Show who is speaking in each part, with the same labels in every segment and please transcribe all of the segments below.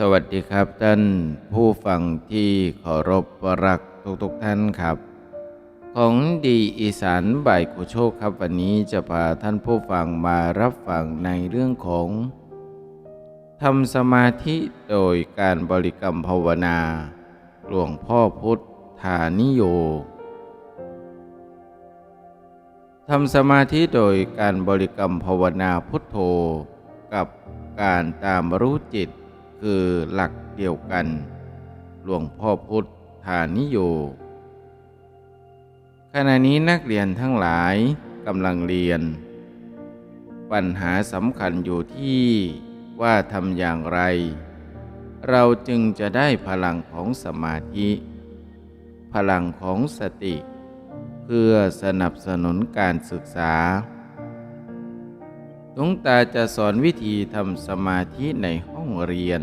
Speaker 1: สวัสดีครับท่านผู้ฟังที่เคารพรักทุกๆทท่านครับ ของดีอีสานบ่ายกุโชคครับวันนี้จะพาท่านผู้ฟังมารับฟังในเรื่องของทำสมาธิโดยการบริกรรมภาวนา หลวงพ่อพุทธานิโยทำสมาธิโดยการบริกรรมภาวนาพุทโธ กับการตามรู้จิต คือหลักเดียวกัน หลวงพ่อพุทธานิโย ขณะนี้นักเรียนทั้งหลายกำลังเรียน ปัญหาสำคัญอยู่ที่ว่าทำอย่างไร เราจึงจะได้พลังของสมาธิ พลังของสติ เพื่อสนับสนุนการศึกษาหลวงตาจะสอนวิธีทำสมาธิในห องเรียน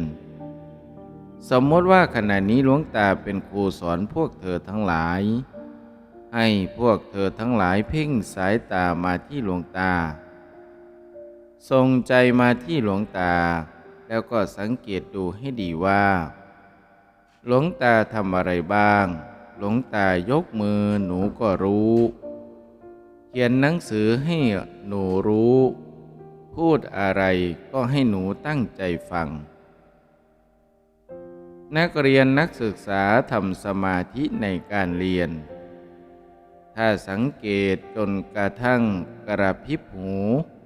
Speaker 1: สมมติว่าขณะนี้หลวงตาเป็นครูสอนพวกเธอทั้งหลาย ให้พวกเธอทั้งหลายเพ่งสายตามาที่หลวงตา ทรงใจมาที่หลวงตา แล้วก็สังเกตดูให้ดีว่า หลวงตาทำอะไรบ้าง หลวงตายกมือหนูก็รู้ เขียนหนังสือให้หนูรู้ พูดอะไรก็ให้หนูตั้งใจฟัง นักเรียนนักศึกษาทำสมาธิในการเรียน ถ้าสังเกตจนกระทั่งกระพริบหู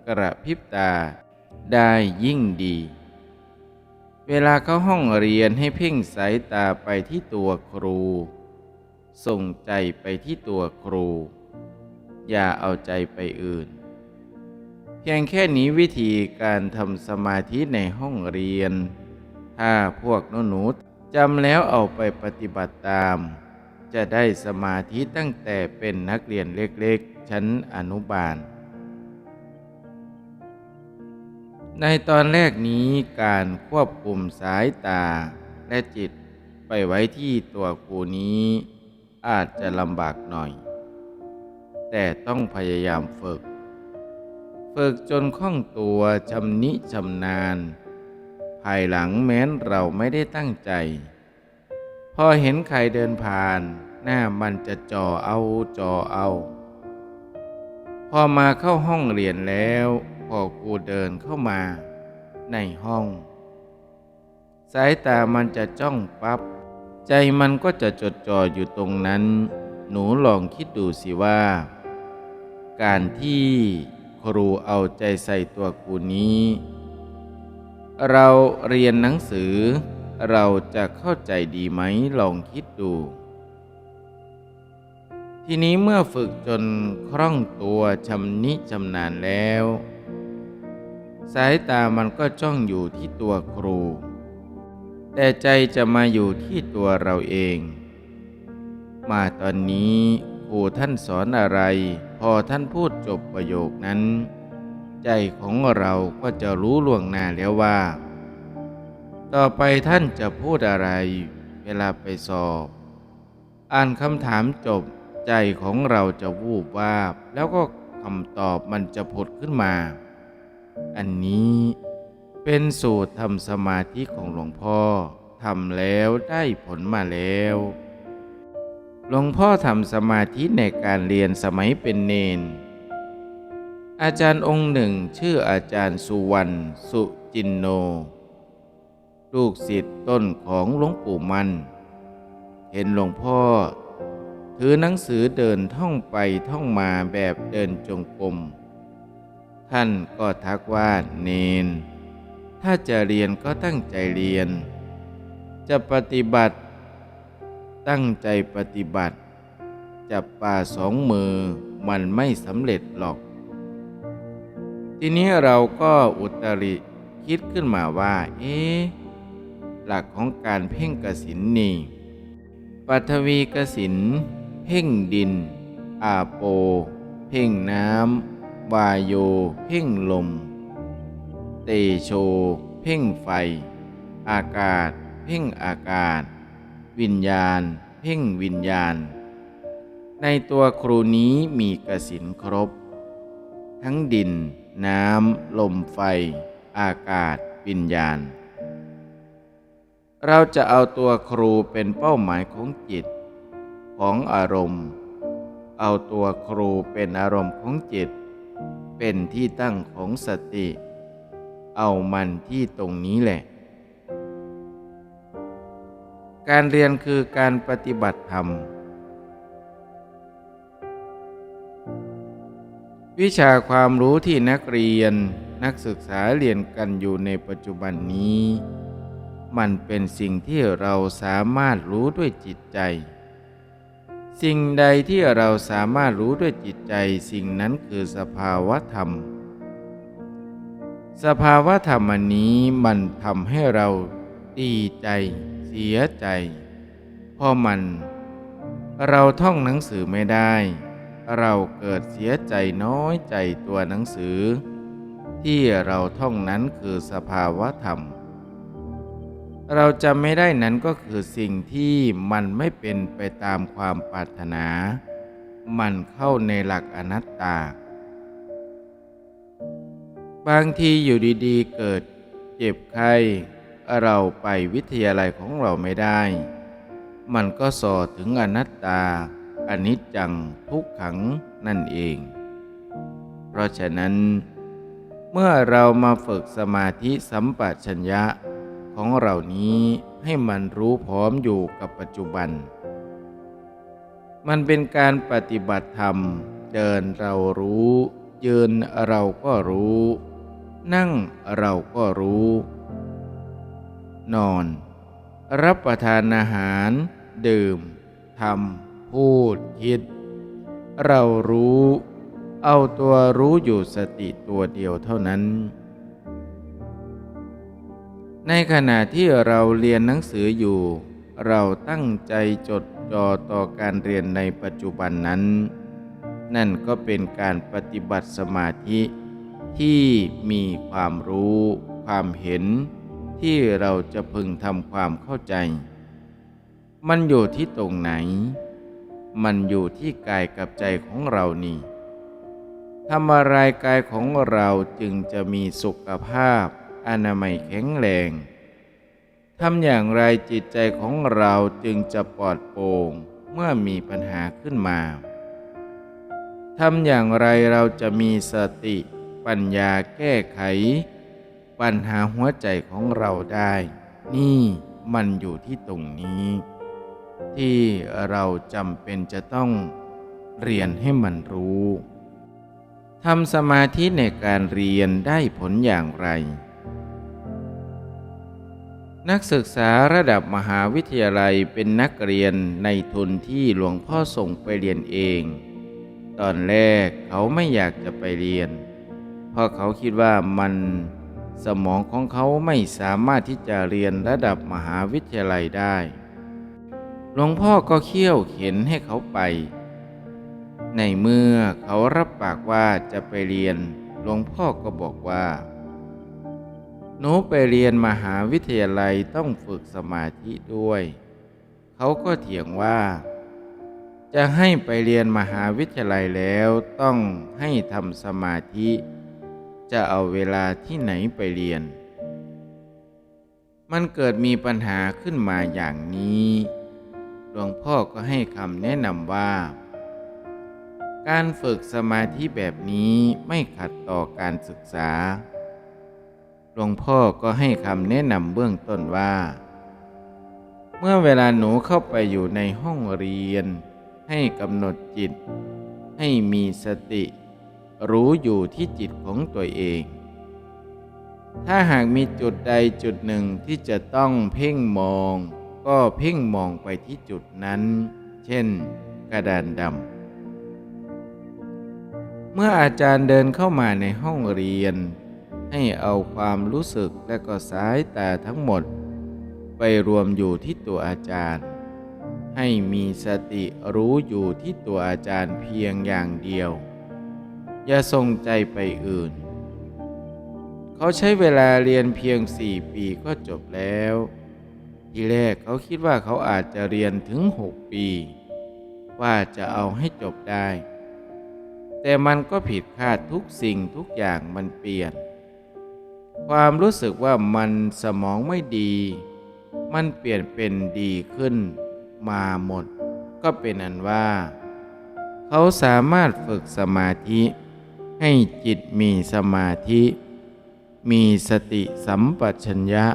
Speaker 1: กระพริบตาได้ยิ่งดี เวลาเข้าห้องเรียนให้เพ่งสายตาไปที่ตัวครู ส่งใจไปที่ตัวครู อย่าเอาใจไปอื่น พียงแค่นี้วิธีการทำสมาธิในห้องเรียน ถ้าพวกหนูจำแล้วเอาไปปฏิบัติตาม จะได้สมาธิตั้งแต่เป็นนักเรียนเล็กๆ ชั้นอนุบาล ในตอนแรกนี้การควบคุมสายตาและจิตไปไว้ที่ตัวครูนี้อาจจะลำบากหน่อย แต่ต้องพยายามฝึก ฝึกจนคล่องตัวชำนิชำนาญ ภายหลังแม้นเราไม่ได้ตั้งใจ พอเห็นใครเดินผ่าน หน้ามันจะจ่อเอาจ่อเอา พอมาเข้าห้องเรียนแล้วพอกูเดินเข้ามาในห้อง สายตามันจะจ้องปับ๊บใจมันก็จะจดจ่ออยู่ตรงนั้น หนูลองคิดดูสิว่า การที่ ครูเอาใจใส่ตัวครูนี้ เราเรียนหนังสือ เราจะเข้าใจดีไหมลองคิดดู ทีนี้เมื่อฝึกจนคล่องตัวชำนิชำนาญแล้ว สายตามันก็จ้องอยู่ที่ตัวครู แต่ใจจะมาอยู่ที่ตัวเราเอง มาตอนนี้ครูท่านสอนอะไร อท่านพูดจบประโยคนั้น ใจของเราก็จะรู้ล่วงหน้าแล้วว่า ต่อไปท่านจะพูดอะไร เวลาไปสอบ อ่านคำถามจบใจของเราจะวูบวาบ แล้วก็คำตอบมันจะผุดขึ้นมา อันนี้เป็นสูตรทำสมาธิของหลวงพ่อทำแล้วได้ผลมาแล้ว หลวงพ่อทำสมาธิในการเรียนสมัยเป็นเนน อาจารย์องค์หนึ่งชื่ออาจารย์สุวรรณสุจินโน ลูกศิษย์ต้นของหลวงปู่มัน เห็นหลวงพ่อ ถือหนังสือเดินท่องไปท่องมาแบบเดินจงกรม ท่านก็ทักว่าเนน ถ้าจะเรียนก็ตั้งใจเรียน จะปฏิบัติ ตั้งใจปฏิบัติ จับป่าสองมือมันไม่สำเร็จหรอก ทีนี้เราก็อุตริคิดขึ้นมาว่า เอ๊หลักของการเพ่งกสินนี่ปัทวีกสิน เพ่งดิน อาโป เพ่งน้ำวายโย เพ่งลม เตโช เพ่งไฟ อากาศ เพ่งอากาศ วิญญาณ เพ่งวิญญาณ ในตัวครูนี้มีกสินครบ ทั้งดิน น้ำ ลมไฟ อากาศ วิญญาณ เราจะเอาตัวครูเป็นเป้าหมายของจิต ของอารมณ์ เอาตัวครูเป็นอารมณ์ของจิต เป็นที่ตั้งของสติ เอามันที่ตรงนี้แหละ การเรียนคือการปฏิบัติธรรม วิชาความรู้ที่นักเรียนนักศึกษาเรียนกันอยู่ในปัจจุบันนี้ มันเป็นสิ่งที่เราสามารถรู้ด้วยจิตใจ สิ่งใดที่เราสามารถรู้ด้วยจิตใจ สิ่งนั้นคือสภาวะธรรม สภาวะธรรมอันนี้มันทำให้เราดีใจ สียใจเพราะมัน เราท่องหนังสือไม่ได้ เราเกิดเสียใจน้อยใจตัวหนังสือ ที่เราท่องนั้นคือสภาวะธรรม เราจะไม่ได้นั้นก็คือสิ่งที่มันไม่เป็นไปตามความปรารถนา มันเข้าในหลักอนัตตา บางทีอยู่ดีๆ เกิดเจ็บไข้ เราไปวิทยาลัยของเราไม่ได้ มันก็สอถึงอนัตตาอนิจจังทุกขังนั่นเอง เพราะฉะนั้น เมื่อเรามาฝึกสมาธิสัมปชัญญะของเรานี้ให้มันรู้พร้อมอยู่กับปัจจุบัน มันเป็นการปฏิบัติธรรม เดินเรารู้ ยืนเราก็รู้ นั่งเราก็รู้ นอน รับประทานอาหาร ดื่มทำพูดคิด เรารู้ เอาตัวรู้อยู่สติตัวเดียวเท่านั้น ในขณะที่เราเรียนหนังสืออยู่ เราตั้งใจจดจ่อต่อการเรียนในปัจจุบันนั้น นั่นก็เป็นการปฏิบัติสมาธิที่มีความรู้ ความเห็น ที่เราจะพึงทำความเข้าใจ มันอยู่ที่ตรงไหน มันอยู่ที่กายกับใจของเรานี่ทำอะไรกายของเราจึงจะมีสุขภาพ อนามัยแข็งแรงทำอย่างไรจิตใจของเราจึงจะปลอดโปร่งเมื่อมีปัญหาขึ้นมาทำอย่างไรเราจะมีสติปัญญาแก้ไข ปัญหาหัวใจของเราได้ นี่มันอยู่ที่ตรงนี้ ที่เราจำเป็นจะต้องเรียนให้มันรู้ทำสมาธิในการเรียนได้ผลอย่างไร นักศึกษาระดับมหาวิทยาลัยเป็นนักเรียนในทุนที่หลวงพ่อส่งไปเรียนเอง ตอนแรกเขาไม่อยากจะไปเรียน เพราะเขาคิดว่ามัน สมองของเขาไม่สามารถที่จะเรียนระดับมหาวิทยาลัยได้ หลวงพ่อก็เคี่ยวเข็นให้เขาไป ในเมื่อเขารับปากว่าจะไปเรียน หลวงพ่อก็บอกว่าหนูไปเรียนมหาวิทยาลัยต้องฝึกสมาธิด้วย เขาก็เถียงว่า จะให้ไปเรียนมหาวิทยาลัยแล้วต้องให้ทำสมาธิ จะเอาเวลาที่ไหนไปเรียน มันเกิดมีปัญหาขึ้นมาอย่างนี้ หลวงพ่อก็ให้คำแนะนำว่า การฝึกสมาธิแบบนี้ไม่ขัดต่อการศึกษา หลวงพ่อก็ให้คำแนะนำเบื้องต้นว่า เมื่อเวลาหนูเข้าไปอยู่ในห้องเรียน ให้กำหนดจิต ให้มีสติ รู้อยู่ที่จิตของตัวเอง ถ้าหากมีจุดใดจุดหนึ่งที่จะต้องเพ่งมอง ก็เพ่งมองไปที่จุดนั้น เช่น กระดานดำ เมื่ออาจารย์เดินเข้ามาในห้องเรียน ให้เอาความรู้สึกและก็สายตาทั้งหมด ไปรวมอยู่ที่ตัวอาจารย์ ให้มีสติรู้อยู่ที่ตัวอาจารย์เพียงอย่างเดียว อย่าส่งใจไปอื่น เขาใช้เวลาเรียนเพียงสี่ปีก็จบแล้ว ทีแรกเขาคิดว่าเขาอาจจะเรียนถึงหกปี ว่าจะเอาให้จบได้ แต่มันก็ผิดคาดทุกสิ่งทุกอย่างมันเปลี่ยน ความรู้สึกว่ามันสมองไม่ดี มันเปลี่ยนเป็นดีขึ้น มาหมด ก็เป็นอันว่า เขาสามารถฝึกสมาธิ ให้จิตมีสมาธิ มีสติสัมปชัญญะ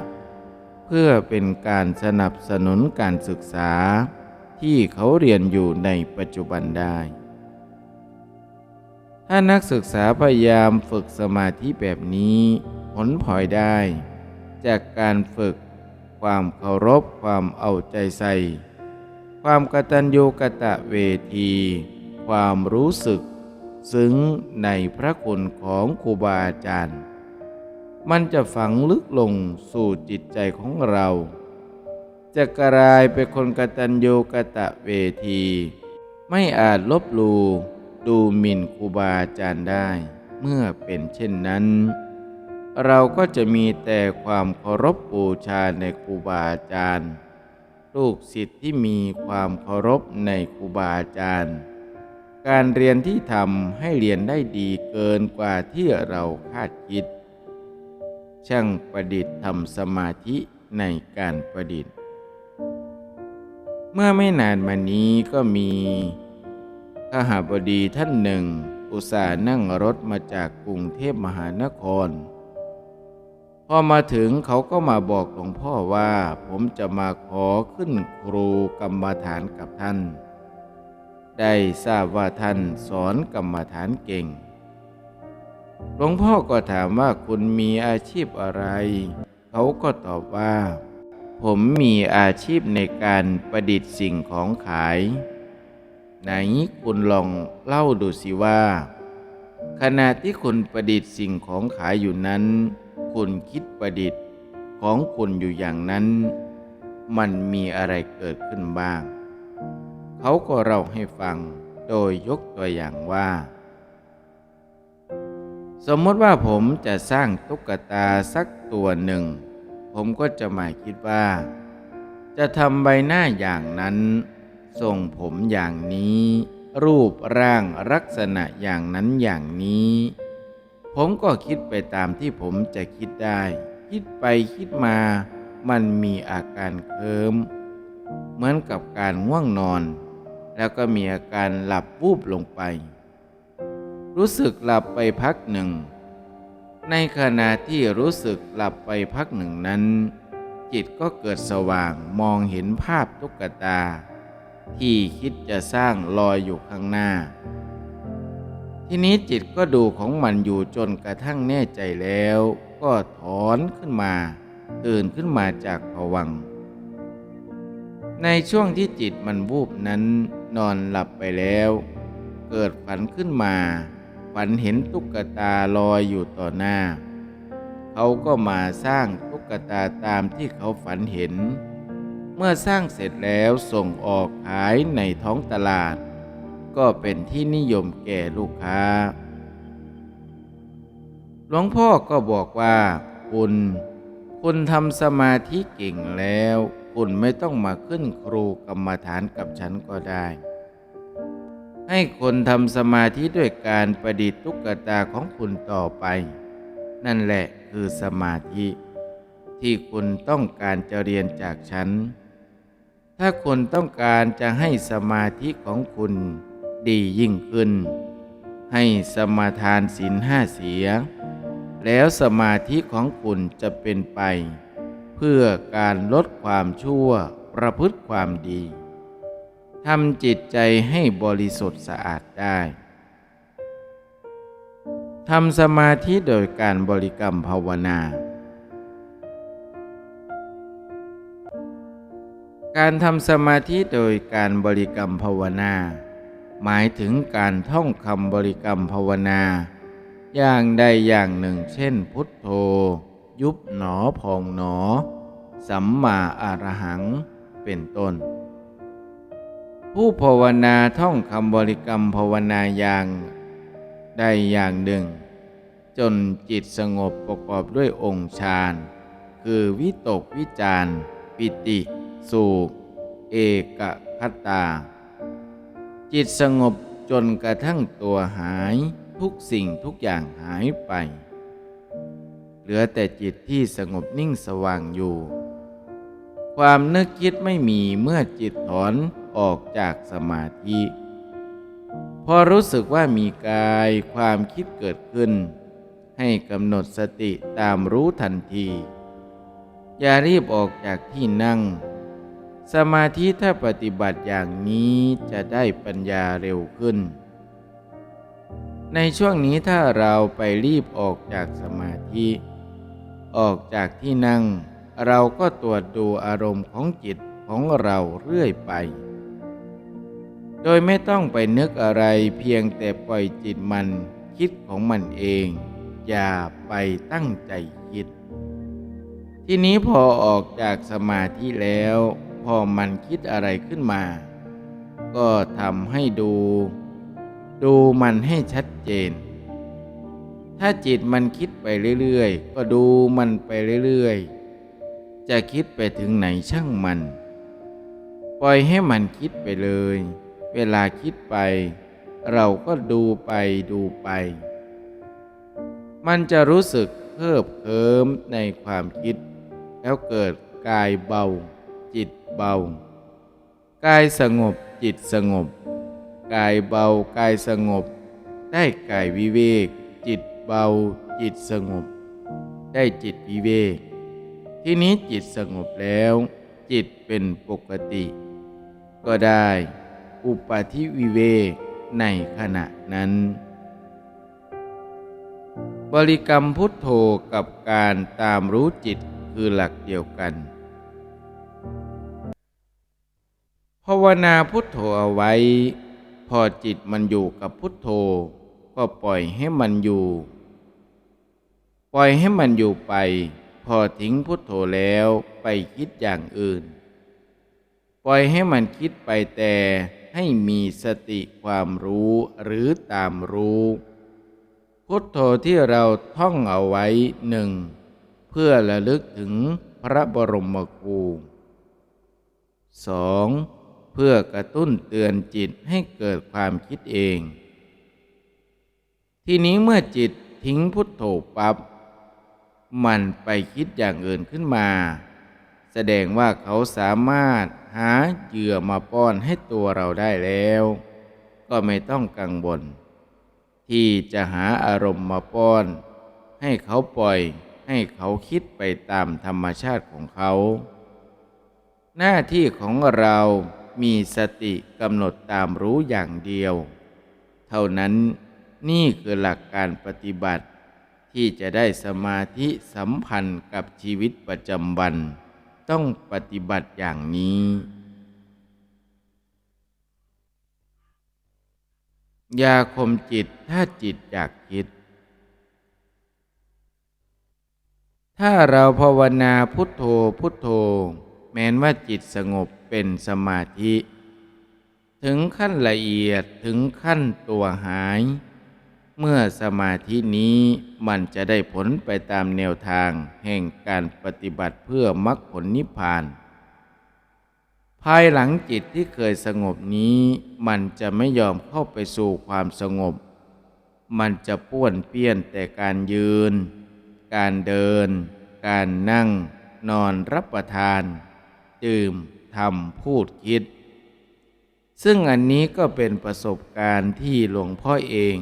Speaker 1: เพื่อเป็นการสนับสนุนการศึกษาที่เขาเรียนอยู่ในปัจจุบันได้ ถ้านักศึกษาพยายามฝึกสมาธิแบบนี้ ผลพลอยได้ จากการฝึกความเคารพความเอาใจใส่ ความกตัญญูกตะเวที ความรู้สึก ซึ้งในพระคุณของครูบาอาจารย์ มันจะฝังลึกลงสู่จิตใจของเรา จะกลายเป็นคนกตัญญูกตะเวที ไม่อาจลบลูดูหมิ่นครูบาอาจารย์ได้ เมื่อเป็นเช่นนั้น เราก็จะมีแต่ความเคารพบูชาในครูบาอาจารย์ ลูกศิษย์ที่มีความเคารพในครูบาอาจารย์ การเรียนที่ทำให้เรียนได้ดีเกินกว่าที่เราคาดคิด ช่างประดิษฐ์ทำสมาธิในการประดิษฐ์ เมื่อไม่นานมานี้ก็มีขหาบดีท่านหนึ่ง อุตส่าห์นั่งรถมาจากกรุงเทพมหานคร พอมาถึงเขาก็มาบอกหลวงพ่อว่าผมจะมาขอขึ้นครูกรรมฐานกับท่าน ได้ทราบว่าท่านสอนกรรมฐานเก่ง หลวงพ่อก็ถามว่าคุณมีอาชีพอะไร เขาก็ตอบว่า ผมมีอาชีพในการประดิษฐ์สิ่งของขาย ไหนคุณลองเล่าดูสิว่า ขณะที่คุณประดิษฐ์สิ่งของขายอยู่นั้น คุณคิดประดิษฐ์ของคุณอยู่อย่างนั้น มันมีอะไรเกิดขึ้นบ้าง เขาก็เล่าให้ฟังโดยยกตัวอย่างว่า สมมติว่าผมจะสร้างตุ๊กตาสักตัวหนึ่ง ผมก็จะหมายคิดว่า จะทำใบหน้าอย่างนั้น ทรงผมอย่างนี้ รูปร่างลักษณะอย่างนั้นอย่างนี้ ผมก็คิดไปตามที่ผมจะคิดได้ คิดไปคิดมามันมีอาการเคลิ้มเหมือนกับการง่วงนอน แล้วก็มีอาการหลับวูบลงไป รู้สึกหลับไปพักหนึ่ง ในขณะที่รู้สึกหลับไปพักหนึ่งนั้น จิตก็เกิดสว่างมองเห็นภาพตุ๊กตา ที่คิดจะสร้างลอยอยู่ข้างหน้า ทีนี้จิตก็ดูของมันอยู่จนกระทั่งแน่ใจแล้ว ก็ถอนขึ้นมา ตื่นขึ้นมาจากผวังในช่วงที่จิตมันวูบนั้น นอนหลับไปแล้ว เกิดฝันขึ้นมา ฝันเห็นตุ๊กตาลอยอยู่ต่อหน้า เขาก็มาสร้างตุ๊กตาตามที่เขาฝันเห็น เมื่อสร้างเสร็จแล้วส่งออกขายในท้องตลาด ก็เป็นที่นิยมแก่ลูกค้า หลวงพ่อก็บอกว่า คุณ คุณทำสมาธิเก่งแล้ว คุณไม่ต้องมาขึ้นครูกรรมฐานกับฉันก็ได้ ให้คนทำสมาธิด้วยการประดิษฐ์ตุ๊กตาของคุณต่อไป นั่นแหละคือสมาธิ ที่คุณต้องการจะเรียนจากฉัน ถ้าคุณต้องการจะให้สมาธิของคุณดียิ่งขึ้น ให้สมาทานศีลห้าเสีย แล้วสมาธิของคุณจะเป็นไป พื่อการลดความชั่วประพฤติความดีทำจิตใจให้บริสุทธิ์สะอาดได้ทำสมาธิโดยการบริกรรมภาวนา การทำสมาธิโดยการบริกรรมภาวนา หมายถึงการท่องคำบริกรรมภาวนา อย่างใดอย่างหนึ่งเช่นพุทโธ ยุบหนอพองหนอ สัมมาอารหังเป็นต้น ผู้ภาวนาท่องคำบริกรรมภาวนาอย่างใดอย่างหนึ่ง จนจิตสงบประกอบด้วยองค์ฌานคือวิตกวิจารปิติสุขเอกคตา จิตสงบจนกระทั่งตัวหายทุกสิ่งทุกอย่างหายไป ลือแต่จิตที่สงบนิ่งสว่างอยู่ ความนึกคิดไม่มีเมื่อจิตถอนออกจากสมาธิ พอรู้สึกว่ามีกายความคิดเกิดขึ้น ให้กำหนดสติตามรู้ทันที อย่ารีบออกจากที่นั่ง สมาธิถ้าปฏิบัติอย่างนี้จะได้ปัญญาเร็วขึ้น ในช่วงนี้ถ้าเราไปรีบออกจากสมาธิ ออกจากที่นั่ง เราก็ตรวจดูอารมณ์ของจิตของเราเรื่อยไป โดยไม่ต้องไปนึกอะไรเพียงแต่ปล่อยจิตมันคิดของมันเอง อย่าไปตั้งใจคิด ทีนี้พอออกจากสมาธิแล้ว พอมันคิดอะไรขึ้นมา ก็ทำให้ดู ดูมันให้ชัดเจน ถ้าจิตมันคิดไปเรื่อยๆ ก็ดูมันไปเรื่อยๆ จะคิดไปถึงไหนช่างมัน ปล่อยให้มันคิดไปเลย เวลาคิดไป เราก็ดูไปดูไป มันจะรู้สึกเพิบเคิมในความคิด แล้วเกิดกายเบา จิตเบา กายสงบจิตสงบ กายเบากายสงบ ได้กายวิเวกจิต เบาจิตสงบ ได้จิตวิเวก ที่นี้จิตสงบแล้ว จิตเป็นปกติ ก็ได้อุปาทิวิเวกในขณะนั้น บริกรรมพุทโธกับการตามรู้จิตคือหลักเดียวกันภาวนาพุทโธเอาไว้ พอจิตมันอยู่กับพุทโธ ก็ปล่อยให้มันอยู่ ปล่อยให้มันอยู่ไป พอทิ้งพุทโธแล้วไปคิดอย่างอื่น ปล่อยให้มันคิดไปแต่ให้มีสติความรู้หรือตามรู้ พุทโธที่เราท่องเอาไว้หนึ่ง เพื่อระลึกถึงพระบรมครูสองเพื่อกระตุ้นเตือนจิตให้เกิดความคิดเอง ทีนี้เมื่อจิตทิ้งพุทโธปับ๊บ มันไปคิดอย่างอื่นขึ้นมา แสดงว่าเขาสามารถหาเหยื่อมาป้อนให้ตัวเราได้แล้ว ก็ไม่ต้องกังวลที่จะหาอารมณ์มาป้อน ให้เขาปล่อยให้เขาคิดไปตามธรรมชาติของเขา หน้าที่ของเรามีสติกำหนดตามรู้อย่างเดียว เท่านั้นนี่คือหลักการปฏิบัติ ที่จะได้สมาธิสัมพันธ์กับชีวิตประจำวัน ต้องปฏิบัติอย่างนี้อย่าข่มจิตถ้าจิตอยากคิด ถ้าเราภาวนาพุทโธพุทโธ แม้นว่าจิตสงบเป็นสมาธิ ถึงขั้นละเอียดถึงขั้นตัวหาย เมื่อสมาธินี้มันจะได้ผลไปตามแนวทางแห่งการปฏิบัติเพื่อมรรคผลนิพพาน ภายหลังจิตที่เคยสงบนี้ มันจะไม่ยอมเข้าไปสู่ความสงบ มันจะป้วนเปี้ยนแต่การยืน การเดิน การนั่ง นอนรับประทาน ดื่มทำพูดคิด ซึ่งอันนี้ก็เป็นประสบการณ์ที่หลวงพ่อเอง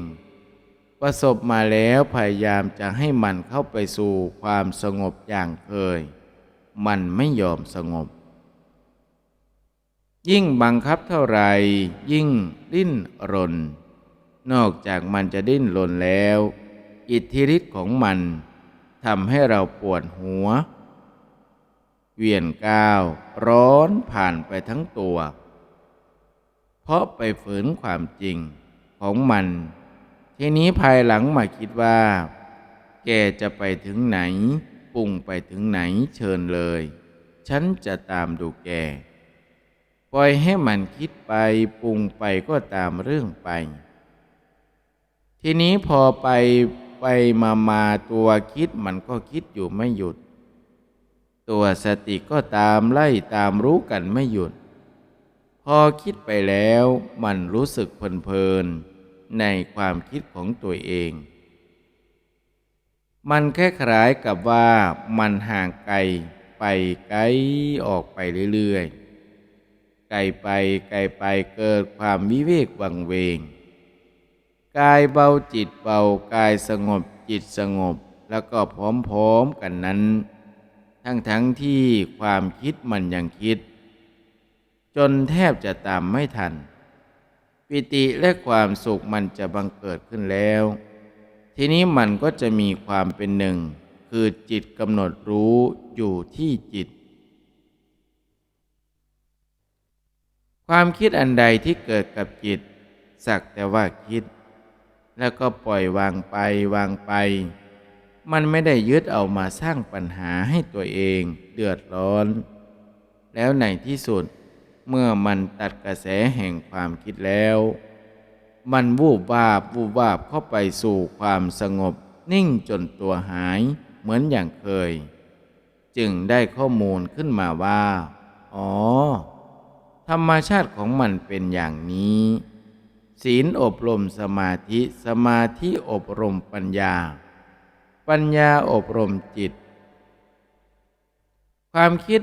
Speaker 1: ประสบมาแล้วพยายามจะให้มันเข้าไปสู่ความสงบอย่างเคย มันไม่ยอมสงบ ยิ่งบังคับเท่าไหร่ยิ่งดิ้นรน นอกจากมันจะดิ้นรนแล้ว อิทธิฤทธิ์ของมันทำให้เราปวดหัว เวียนก้าว ร้อนผ่านไปทั้งตัว เพราะไปฝืนความจริงของมัน ทีนี้ภายหลังมาคิดว่า แกจะไปถึงไหน ปุ่งไปถึงไหนเชิญเลย ฉันจะตามดูแก ปล่อยให้มันคิดไปปรุงไปก็ตามเรื่องไป ทีนี้พอไปไปมามาตัวคิดมันก็คิดอยู่ไม่หยุด ตัวสติก็ตามไล่ตามรู้กันไม่หยุด พอคิดไปแล้วมันรู้สึกเพลินๆ ในความคิดของตัวเอง มันแค่คล้ายกับว่ามันห่างไกลไปไกลออกไปเรื่อยๆ ไกลไปไกลไปเกิดความวิเวกวังเวง กายเบาจิตเบากายสงบจิตสงบแล้วก็พร้อมๆกันนั้น ทั้งทั้งๆที่ความคิดมันยังคิด จนแทบจะตามไม่ทัน ปิติและความสุขมันจะบังเกิดขึ้นแล้ว ทีนี้มันก็จะมีความเป็นหนึ่ง คือจิตกำหนดรู้อยู่ที่จิต ความคิดอันใดที่เกิดกับจิต สักแต่ว่าคิด แล้วก็ปล่อยวางไปวางไป มันไม่ได้ยึดเอามาสร้างปัญหาให้ตัวเอง เดือดร้อน แล้วในที่สุด เมื่อมันตัดกระแสแห่งความคิดแล้ว มันวูบวาบวูบวาบเข้าไปสู่ความสงบ นิ่งจนตัวหายเหมือนอย่างเคย จึงได้ข้อมูลขึ้นมาว่า อ๋อ ธรรมชาติของมันเป็นอย่างนี้ ศีลอบรมสมาธิสมาธิอบรมปัญญา ปัญญาอบรมจิต ความคิด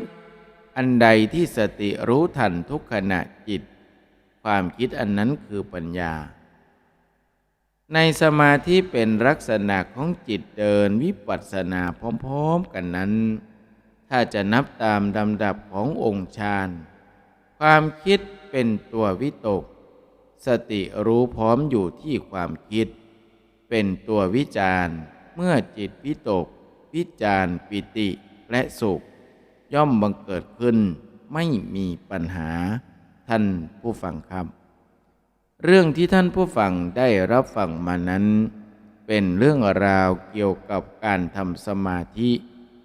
Speaker 1: อันใดที่สติรู้ทันทุกขณะจิต ความคิดอันนั้นคือปัญญา ในสมาธิเป็นลักษณะของจิตเดินวิปัสสนาพร้อมๆกันนั้น ถ้าจะนับตามลำดับขององค์ฌานความคิดเป็นตัววิตก สติรู้พร้อมอยู่ที่ความคิด เป็นตัววิจารเมื่อจิตวิตก วิจารปิติและสุข ย่อมบังเกิดขึ้น ไม่มีปัญหาท่านผู้ฟังครับ เรื่องที่ท่านผู้ฟังได้รับฟังมานั้น เป็นเรื่องราวเกี่ยวกับการทำสมาธิ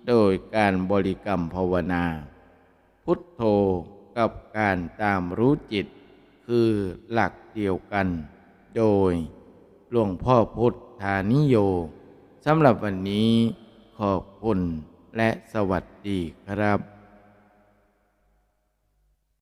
Speaker 1: โดยการบริกรรมภาวนา พุทโธกับการตามรู้จิต คือหลักเดียวกัน โดยหลวงพ่อพุทธานิโยสำหรับวันนี้ขอบคุณ และสวัสดีครับ